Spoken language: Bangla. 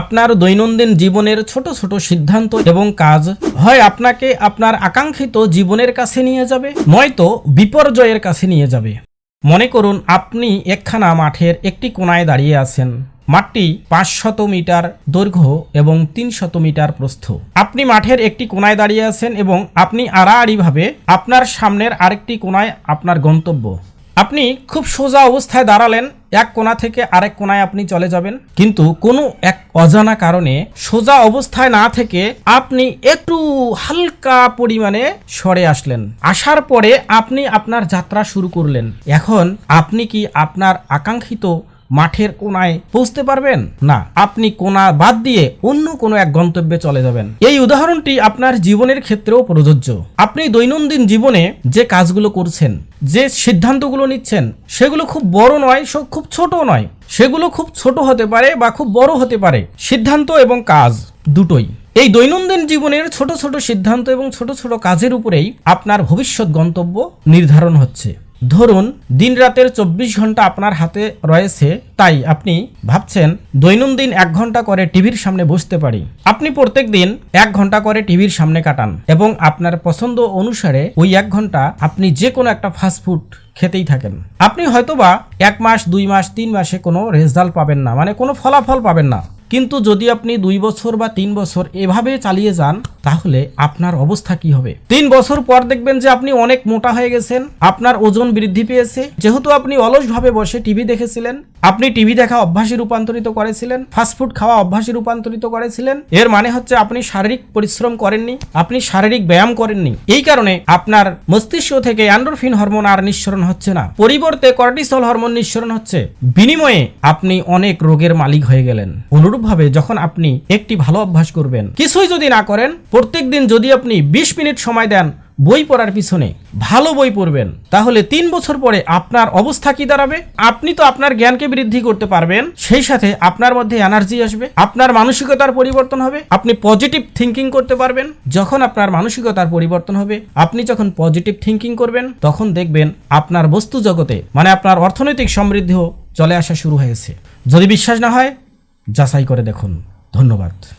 আপনার দৈনন্দিন জীবনের ছোট ছোট সিদ্ধান্ত এবং কাজ হয় আপনাকে আপনার আকাঙ্ক্ষিত জীবনের কাছে নিয়ে যাবে, নয়তো বিপর্যয়ের কাছে নিয়ে যাবে। মনে করুন, আপনি একখানা মাঠের একটি কোনায় দাঁড়িয়ে আছেন। মাঠটি পাঁচশত মিটার দৈর্ঘ্য এবং তিনশত মিটার প্রস্থ। আপনি মাঠের একটি কোনায় দাঁড়িয়ে আছেন এবং আপনি আড়াআড়িভাবে আপনার সামনের আরেকটি কোনায় আপনার গন্তব্য। আপনি খুব সোজা অবস্থায় দাঁড়ালেন, এক কোণা থেকে আরেক কোণায় আপনি চলে যাবেন। কিন্তু কোনো এক অজানা কারণে সোজা অবস্থায় না থেকে আপনি একটু হালকা পরিমাণে সরে আসলেন। আসার পরে আপনি আপনার যাত্রা শুরু করলেন। এখন আপনি কি আপনার আকাঙ্ক্ষিত মাঠের কোনায় পৌঁছতে পারবেন? না। আপনি কোনা বাদ দিয়ে অন্য কোনো এক গন্তব্যে চলে যাবেন। এই উদাহরণটি আপনার জীবনের ক্ষেত্রেও প্রযোজ্য। আপনি দৈনন্দিন জীবনে যে কাজগুলো করছেন, যে সিদ্ধান্তগুলো নিচ্ছেন, সেগুলো খুব বড় নয় খুব ছোট নয়। সেগুলো খুব ছোট হতে পারে বা খুব বড় হতে পারে। সিদ্ধান্ত এবং কাজ দুটোই। এই দৈনন্দিন জীবনের ছোট ছোট সিদ্ধান্ত এবং ছোট ছোট কাজের উপরেই আপনার ভবিষ্যৎ গন্তব্য নির্ধারণ হচ্ছে। ধরুন দিন রাতের চব্বিশ ঘণ্টা আপনার হাতে রয়েছে, তাই আপনি ভাবছেন, দৈনন্দিন এক ঘণ্টা করে টিভির সামনে বসতে পারি। আপনি প্রত্যেক দিন এক ঘণ্টা করে টিভির সামনে কাটান এবং আপনার পছন্দ অনুসারে ওই এক ঘণ্টা আপনি যে কোনো একটা ফাস্টফুড খেতেই থাকেন। আপনি হয়তোবা এক মাস, দুই মাস, তিন মাসে কোনো রেজাল্ট পাবেন না মানে কোনো ফলাফল পাবেন না। কিন্তু যদি আপনি দুই বছর বা তিন বছর এভাবে চালিয়ে যান, তাহলে আপনার অবস্থা কি হবে? তিন বছর পর দেখবেন যে আপনি অনেক মোটা হয়ে গেছেন, আপনার ওজন বৃদ্ধি পেয়েছে। যেহেতু আপনি অলসভাবে বসে টিভি দেখেছিলেন আপনি টিভি দেখা অভ্যাসে রূপান্তরিত করেছিলেন ফাস্টফুড খাওয়া অভ্যাসে রূপান্তরিত করেছিলেন, এর মানে হচ্ছে আপনি শারীরিক পরিশ্রম করেননি, আপনি শারীরিক ব্যায়াম করেননি। এই কারণে আপনার মস্তিষ্ক থেকে অ্যান্ডোরফিন হরমোন আর নিঃসরণ হচ্ছে না। পরিবর্তে কর্টিসল হরমোন নিঃসরণ হচ্ছে। বিনিময়ে আপনি অনেক রোগের মালিক হয়ে গেলেন। অনুরূপভাবে যখন আপনি একটি ভালো অভ্যাস করবেন, কিছুই যদি না করেন, প্রত্যেকদিন যদি আপনি বিশ মিনিট সময় দেন বই পড়ার পিছনে ভালো বই পড়বেন। তাহলে তিন বছর পরে আপনার অবস্থা কি দাঁড়াবে? আপনি তো আপনার জ্ঞানকে বৃদ্ধি করতে পারবেন, সেই সাথে আপনার মধ্যে এনার্জি আসবে, আপনার মানসিকতার পরিবর্তন হবে, আপনি পজিটিভ থিঙ্কিং করতে পারবেন। যখন আপনার মানসিকতার পরিবর্তন হবে, আপনি যখন পজিটিভ থিঙ্কিং করবেন, তখন দেখবেন আপনার বস্তু জগতে মানে আপনার অর্থনৈতিক সমৃদ্ধিও চলে আসা শুরু হয়েছে। যদি বিশ্বাস না হয়, যাচাই করে দেখুন। ধন্যবাদ।